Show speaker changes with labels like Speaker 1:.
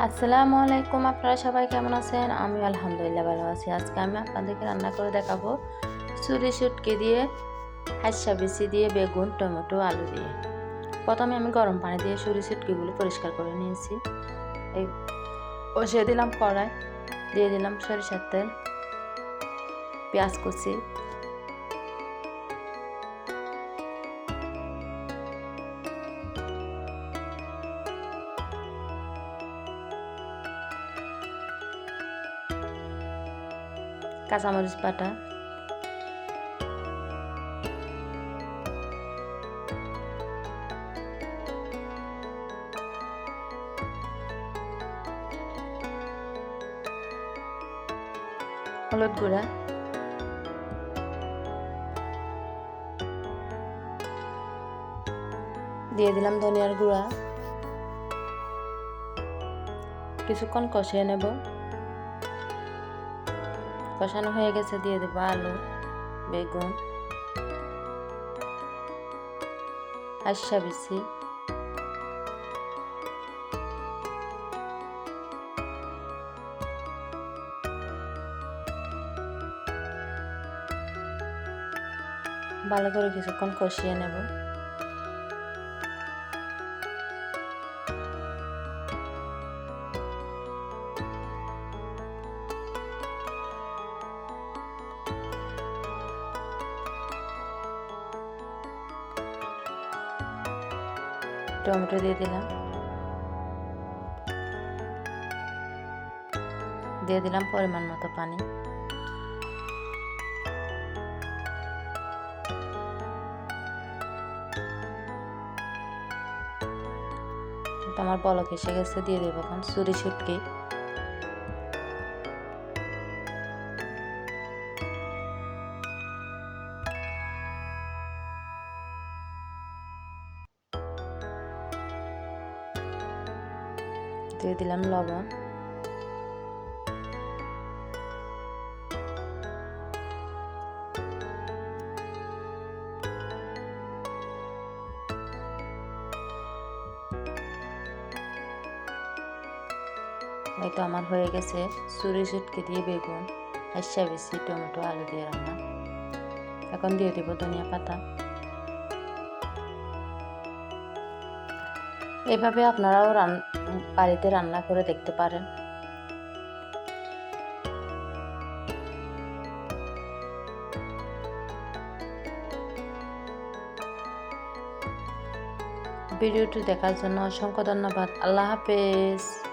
Speaker 1: আসসালামু আলাইকুম, আপনারা সবাই কেমন আছেন? আমি আলহামদুলিল্লাহ ভালো আছি। আজকে আমি আপনাদেরকে রান্না করে দেখাবো চুরি শুটকি দিয়ে, হাসা বেশি দিয়ে, বেগুন, টমেটো, আলু দিয়ে। প্রথমে আমি গরম পানি দিয়ে সুরি শুটকিগুলো পরিষ্কার করে নিয়েছি। এই বসিয়ে দিলাম কড়াই, দিয়ে দিলাম সরিষার তেল, পেঁয়াজ কুচি কাঁচামরিচ বাটা হলুদ গুঁড়া দিয়ে দিলাম ধনিয়ার গুঁড়া কিছুক্ষণ কষিয়ে নেব কষানো হয়ে গেছে দিয়ে দেবো আলু বেগুন বিচি। ভালো করে কিছুক্ষণ কষিয়ে নেব। টমেটো দিয়ে দিলাম। দিয়ে দিলাম পরিমাণ মতো পানি। তোমার বলক এসে গেছে, দিয়ে দেবো এখন। চুরি শুটকি দিয়ে দিলাম লবণ। এই আমার হয়ে গেছে চুরি শুটকি দিয়ে বেগুন হাসা বেশি টমেটো, আলু দিয়ে রান্না। এখন দিয়ে দেব ধনিয়া পাতা। এভাবে আপনারাও রান, বাড়িতে রান্না করে দেখতে পারেন। ভিডিওটি দেখার জন্য অসংখ্য ধন্যবাদ। আল্লাহ হাফেজ।